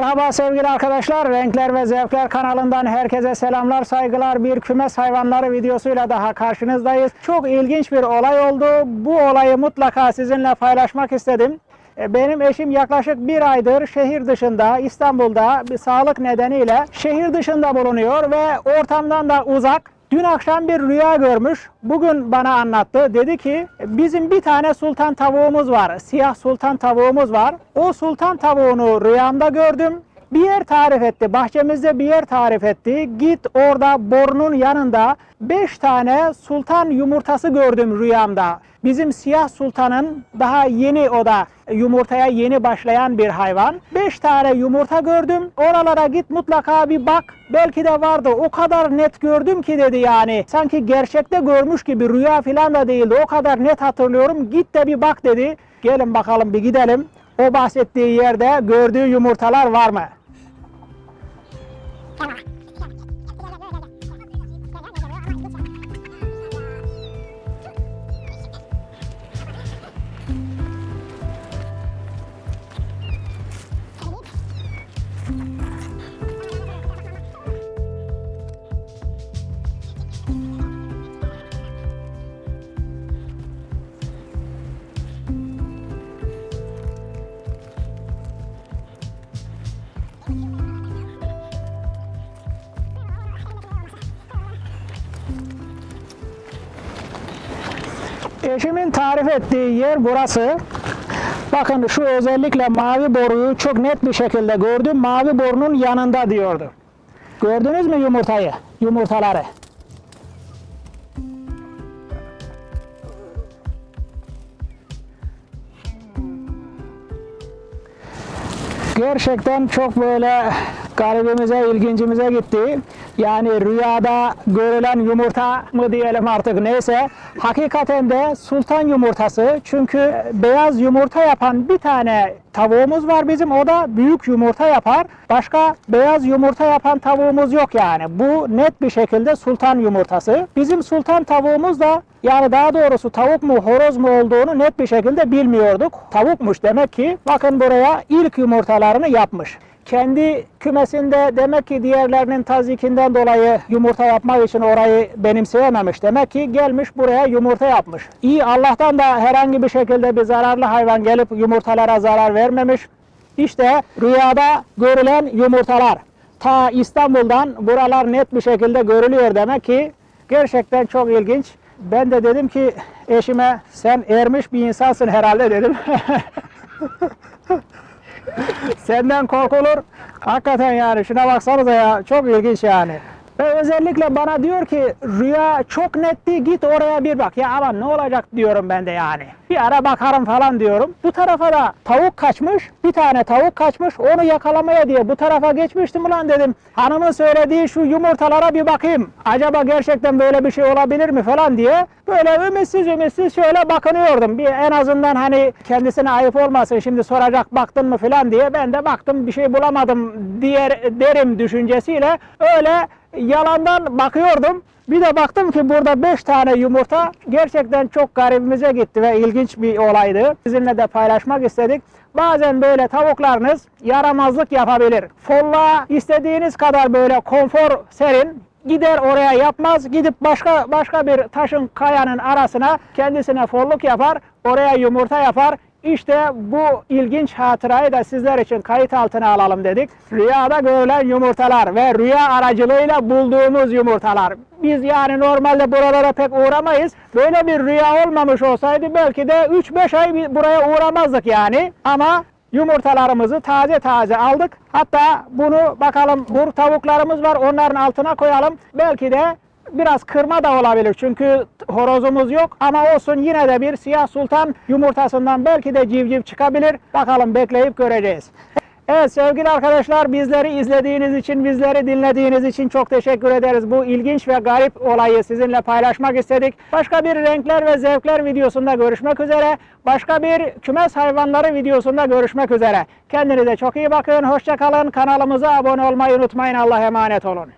Merhaba sevgili arkadaşlar. Renkler ve Zevkler kanalından herkese selamlar, saygılar. Bir kümes hayvanları videosuyla daha karşınızdayız. Çok ilginç bir olay oldu. Bu olayı mutlaka sizinle paylaşmak istedim. E, Benim eşim yaklaşık bir aydır şehir dışında, İstanbul'da bir sağlık nedeniyle şehir dışında bulunuyor ve ortamdan da uzak. Dün akşam bir rüya görmüş. Bugün bana anlattı. Dedi ki bizim bir tane sultan tavuğumuz var. Siyah sultan tavuğumuz var. O sultan tavuğunu rüyamda gördüm. Bir yer tarif etti. Bahçemizde bir yer tarif etti. Git orada borunun yanında 5 tane sultan yumurtası gördüm rüyamda. Bizim siyah sultanın daha yeni o da yumurtaya yeni başlayan bir hayvan. 5 tane yumurta gördüm. Oralara git mutlaka bir bak. Belki de vardı. O kadar net gördüm ki dedi yani. Sanki gerçekte görmüş gibi rüya falan da değildi. O kadar net hatırlıyorum. Git de bir bak dedi. Gelin bakalım bir gidelim. O bahsettiği yerde gördüğü yumurtalar var mı? Come on. Eşimin tarif ettiği yer burası. Bakın şu özellikle mavi boruyu çok net bir şekilde gördüm. Mavi borunun yanında diyordu. Gördünüz mü yumurtayı? Yumurtaları. Gerçekten çok böyle garibimize, ilgincimize gitti. Yani rüyada görülen yumurta mı diyelim artık neyse. Hakikaten de sultan yumurtası. Çünkü beyaz yumurta yapan bir tane tavuğumuz var bizim. O da büyük yumurta yapar. Başka beyaz yumurta yapan tavuğumuz yok yani. Bu net bir şekilde sultan yumurtası. Bizim sultan tavuğumuz da yani daha doğrusu tavuk mu horoz mu olduğunu net bir şekilde bilmiyorduk. Tavukmuş demek ki. Bakın buraya ilk yumurtalarını yapmış kendi kümesinde demek ki diğerlerinin tazikinden dolayı yumurta yapmak için orayı benimseyememiş. Demek ki gelmiş buraya yumurta yapmış. İyi Allah'tan da herhangi bir şekilde bir zararlı hayvan gelip yumurtalara zarar vermemiş. İşte rüyada görülen yumurtalar. Ta İstanbul'dan buralar net bir şekilde görülüyor demek ki. Gerçekten çok ilginç. Ben de dedim ki eşime sen ermiş bir insansın herhalde dedim. Senden korkulur. Hakikaten yani şuna baksanıza ya çok ilginç yani. Ve özellikle bana diyor ki rüya çok netti git oraya bir bak. Ya aman ne olacak diyorum ben de yani. Bir ara bakarım falan diyorum. Bu tarafa da tavuk kaçmış. Bir tane tavuk kaçmış. Onu yakalamaya diye bu tarafa geçmiştim ulan dedim. Hanımın söylediği şu yumurtalara bir bakayım. Acaba gerçekten böyle bir şey olabilir mi falan diye. Böyle ümitsiz ümitsiz şöyle bakınıyordum. Bir en azından hani kendisine ayıp olmasın şimdi soracak baktın mı falan diye. Ben de baktım bir şey bulamadım diğer derim düşüncesiyle öyle yalandan bakıyordum. Bir de baktım ki burada 5 tane yumurta gerçekten çok garibimize gitti ve ilginç bir olaydı. Sizinle de paylaşmak istedik. Bazen böyle tavuklarınız yaramazlık yapabilir. Folla istediğiniz kadar böyle konfor serin gider oraya yapmaz. Gidip başka başka bir taşın kayanın arasına kendisine folluk yapar. Oraya yumurta yapar. İşte bu ilginç hatırayı da sizler için kayıt altına alalım dedik. Rüyada görülen yumurtalar ve rüya aracılığıyla bulduğumuz yumurtalar. Biz yani normalde buralara pek uğramayız. Böyle bir rüya olmamış olsaydı belki de 3-5 ay buraya uğramazdık yani. Ama yumurtalarımızı taze taze aldık. Hatta bunu bakalım bur tavuklarımız var onların altına koyalım. Belki de Biraz kırma da olabilir çünkü horozumuz yok ama olsun yine de bir siyah sultan yumurtasından belki de civciv çıkabilir. Bakalım bekleyip göreceğiz. Evet sevgili arkadaşlar bizleri izlediğiniz için, bizleri dinlediğiniz için çok teşekkür ederiz. Bu ilginç ve garip olayı sizinle paylaşmak istedik. Başka bir renkler ve zevkler videosunda görüşmek üzere. Başka bir kümes hayvanları videosunda görüşmek üzere. Kendinize çok iyi bakın, hoşçakalın. Kanalımıza abone olmayı unutmayın. Allah'a emanet olun.